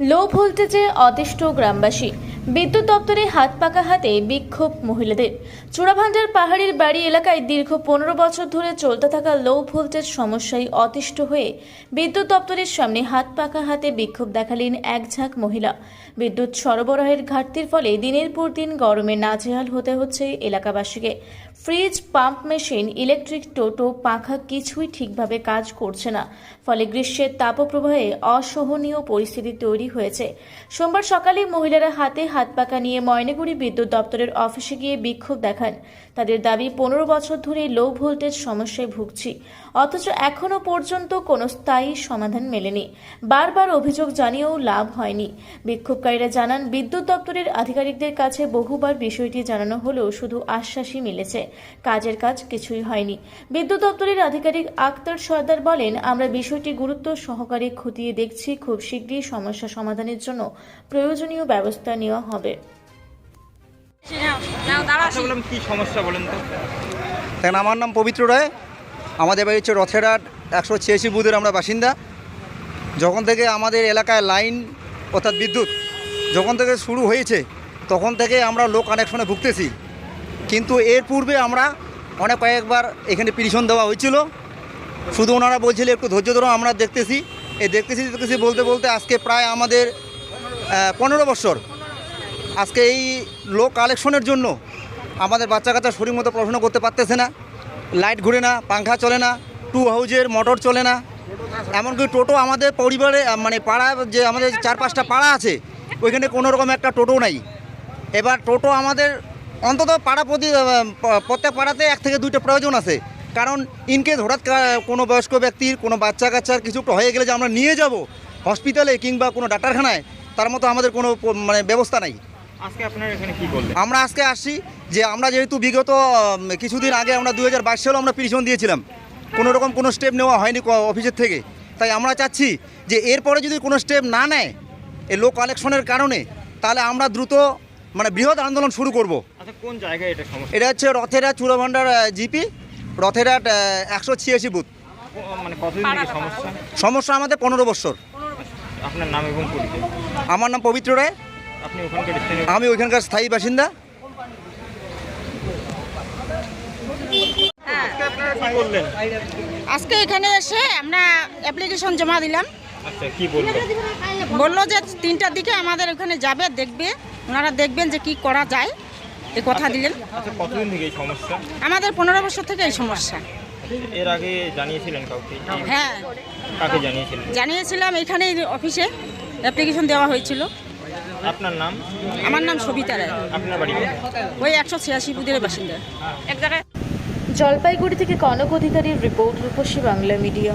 লো যে অতিষ্ঠ গ্রামবাসী। বিদ্যুৎ দপ্তরে হাত পাকা হাতে বিক্ষোভ মহিলাদের। চূড়াভান্ডার পাহাড়ির বাড়ি এলাকায় দীর্ঘ পনেরো বছর ধরে চলতে থাকা লো ভোল্টেজ সমস্যায় অতিষ্ঠ হয়ে বিদ্যুৎ দপ্তরের সামনে হাত পাকা হাতে বিক্ষোভ দেখালেন এক ঝাঁক মহিলা। বিদ্যুৎ সরবরাহের ঘাটতির ফলে দিনের পর দিন গরমে নাজেহাল হতে হচ্ছে এলাকাবাসীকে। ফ্রিজ, পাম্প মেশিন, ইলেকট্রিক টোটো, পাখা কিছুই ঠিকভাবে কাজ করছে না। ফলে গ্রীষ্মের তাপপ্রবাহে অসহনীয় পরিস্থিতি তৈরি হয়েছে। সোমবার সকালে মহিলারা হাতে হাত পাকা নিয়ে ময়নাগুড়ি বিদ্যুৎ দপ্তরের অফিসে গিয়ে বিক্ষোভ দেখান। তাদের দাবি, পনেরো বছর ধরে লো ভোল্টেজ সমস্যায় ভুগছি। অথচ এখনও পর্যন্ত কোনো স্থায়ী সমাধান মেলেনি। বারবার অভিযোগ জানিয়েও লাভ হয়নি। বিক্ষোভকারীরা জানান, বিদ্যুৎ দপ্তরের আধিকারিকদের কাছে বহুবার বিষয়টি জানানো হলেও শুধু আশ্বাসই মিলেছে। কাজের কাজ কিছুই হয়নি। বিদ্যুৎ দপ্তরের আধিকারিক আক্তার সর্দার বলেন, আমরা বিষয়টি গুরুত্ব সহকারে খতিয়ে দেখছি। খুব শীঘ্রই সমস্যা সমাধানের জন্য প্রয়োজনীয় ব্যবস্থা নেওয়া হবে। কি সমস্যা বলেন তো? দেখেন আমার নাম পবিত্র রায়। আমাদের বাড়ি হচ্ছে রথেরাট একশো ছিয়াশি বুধের আমরা বাসিন্দা। যখন থেকে আমাদের এলাকায় লাইন অর্থাৎ বিদ্যুৎ যখন থেকে শুরু হয়েছে তখন থেকে আমরা লোক কানেকশনে ভুগতেছি। কিন্তু এর পূর্বে আমরা অনেক কয়েকবার এখানে পিটিশন দেওয়া হয়েছিল। শুধু ওনারা বলছিল একটু ধৈর্য ধরো আমরা দেখতেছি। এই দেখতেছি দেখতেছি বলতে বলতে আজকে প্রায় আমাদের পনেরো বছর আজকে এই লো কালেকশনের জন্য আমাদের বাচ্চা কাচ্চা শরীর মতো পড়াশোনা করতে পারতেছে না। লাইট ঘুরে না, পাংখা চলে না টু হাউজের মোটর চলে না। এমনকি টোটো আমাদের পরিবারে মানে পাড়া যে আমাদের চার পাঁচটা পাড়া আছে, ওইখানে কোনো রকম একটা টোটো নাই। এবার টোটো আমাদের অন্তত পাড়া প্রতি প্রত্যেক পাড়াতে এক থেকে দুইটা প্রয়োজন আছে। কারণ ইনকেস হঠাৎ কোনো বয়স্ক ব্যক্তির, কোনো বাচ্চা কাচ্চার কিছু হয়ে গেলে যে আমরা নিয়ে যাব হসপিটালে কিংবা কোনো ডাক্তারখানায়, তার মতো আমাদের কোনো মানে ব্যবস্থা নাই। আজকে আপনার এখানে কি বললেন আমরা আজকে আসছি যে আমরা যেহেতু বিগত কিছুদিন আগে আমরা দু হাজার বাইশ সালেও আমরা পিটিশন দিয়েছিলাম। কোনো রকম কোনো স্টেপ নেওয়া হয়নি ক- অফিসের থেকে। তাই আমরা চাচ্ছি যে এরপরে যদি কোনো স্টেপ না নেয় এই লো কালেকশনের কারণে তাহলে আমরা দ্রুত মানে বৃহৎ আন্দোলন শুরু করব। আচ্ছা কোন জায়গায় এটা সমস্যা? এটা হচ্ছে রথেরা চূড়াভান্ডার জিপি রথেরাট একশো ছিয়াশি বুথ। মানে কতদিন সমস্যা? সমস্যা আমাদের পনেরো বছর। আপনার নাম এবং পরিচয়? আমার নাম পবিত্র রায়। আমি ওইখানকার স্থায়ী বাসিন্দা। আজকে বললেন? আজকে এখানে এসে আমরা অ্যাপ্লিকেশন জমা দিলাম। আচ্ছা বলল? যে তিনটার দিকে আমাদের ওখানে যাবে দেখবে। ওনারা দেখবেন যে কি করা যায়। এ কথা দিলেন। আচ্ছা এই সমস্যা? আমাদের পনেরো বছর থেকে এই সমস্যা। এর আগে জানিয়েছিলেন কাউকে? হ্যাঁ। কাকে জানিয়েছিলেন? জানিয়েছিলাম এখানে অফিসে অ্যাপ্লিকেশন দেওয়া হয়েছিল। আপনার নাম? আমার নাম সবিতা রায়। আপনার বাড়ি ওই একশো ছিয়াশি বুধের বাসিন্দা। এক জায়গায় জলপাইগুড়ি থেকে কনক অধিকারীর রিপোর্ট রূপসী বাংলা মিডিয়া।